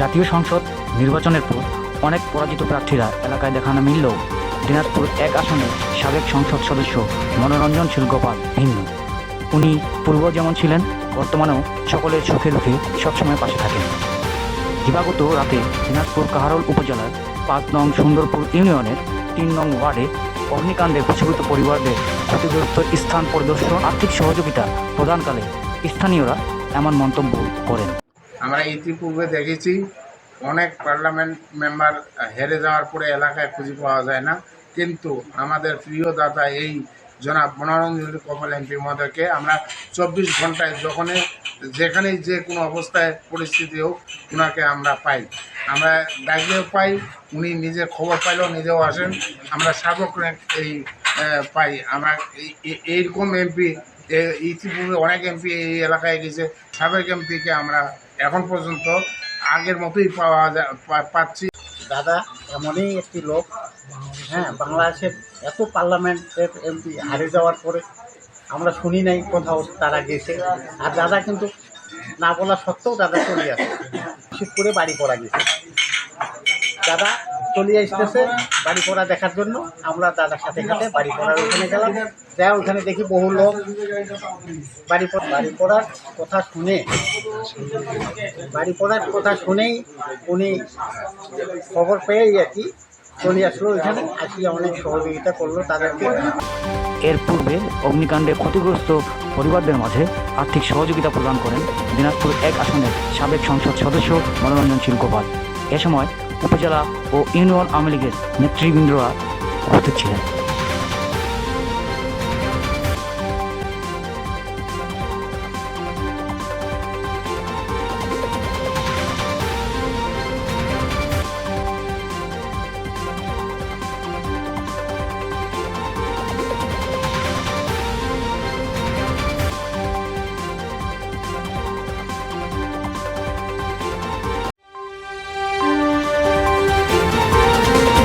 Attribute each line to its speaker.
Speaker 1: জাতীয় সংসদ নির্বাচনের পর অনেক পরাজিত প্রার্থীরা এলাকায় দেখানো মিললেও দিনাজপুর এক আসনে সাবেক সংসদ সদস্য মনোরঞ্জন শিলগোপাল ভিন্ন। উনি পূর্ব যেমন ছিলেন, বর্তমানেও সকলের সুখে দুঃখে সবসময় পাশে থাকেন। দিবাগত রাতে দিনাজপুর কাহারোল উপজেলার পাঁচ নং সুন্দরপুর ইউনিয়নের তিন নং ওয়ার্ডে অগ্নিকাণ্ডে ক্ষতিগ্রস্ত পরিবারদের ক্ষতিগ্রস্ত স্থান পরিদর্শন, আর্থিক সহযোগিতা প্রদানকালে স্থানীয়রা এমন মন্তব্য করেন।
Speaker 2: আমরা ইতিপূর্বে দেখেছি, অনেক পার্লামেন্ট মেম্বার হেরে যাওয়ার পরে এলাকায় খুঁজে পাওয়া যায় না। কিন্তু আমাদের প্রিয় দাতা এই জনাব মনোরঞ্জন কমল এমপি মহোদয়কে আমরা চব্বিশ ঘন্টায় যখনই, যেখানেই যে কোনো অবস্থায় পরিস্থিতি হোক ওনাকে আমরা পাই। আমরা ডাকলেও পাই, উনি নিজে খবর পাইলেও নিজেও আসেন। আমরা সার্বক্ষণিক এই পাই। আমরা এই- এই- এইরকম এমপি ইতিপূর্বে অনেক এমপি এই এলাকায় গেছে। সাবেক এমপিকে আমরা এখন পর্যন্ত আগের মতোই পাওয়া পাচ্ছি।
Speaker 3: দাদা, এমনই একটি লোক হ্যাঁ বাংলাদেশের এত পার্লামেন্টের এমপি হারিয়ে যাওয়ার পরে আমরা শুনি নাই কোথাও তারা গেছে। আর দাদা কিন্তু না বলা সত্ত্বেও দাদা চলে আসে। শীত করে বাড়ি পড়া গেছে। দাদা চলে আসতেছে বাড়ি পড়া দেখার জন্য। আমরা দাদার সাথে সাথে বাড়ি পড়ার ওখানে গেলাম। যা ওখানে দেখি বহু লোক। বাড়ি বাড়ি পড়ার কথা শুনে বাড়ি পড়ার কথা শুনেই উনি খবর পেয়েই আর কি চলে আসলো এখানে আসিয়া অনেক সহযোগিতা করল তাদেরকে।
Speaker 1: এর পূর্বে অগ্নিকাণ্ডে ক্ষতিগ্রস্ত পরিবারদের মাঝে আর্থিক সহযোগিতা প্রদান করেন দিনাজপুর এক আসনের সাবেক সংসদ সদস্য মনোরঞ্জন শিলগোপাল এ সময় উপজেলা ও ইউনিয়ন আওয়ামী লীগের নেতৃবৃন্দরা উপস্থিত ছিলেন।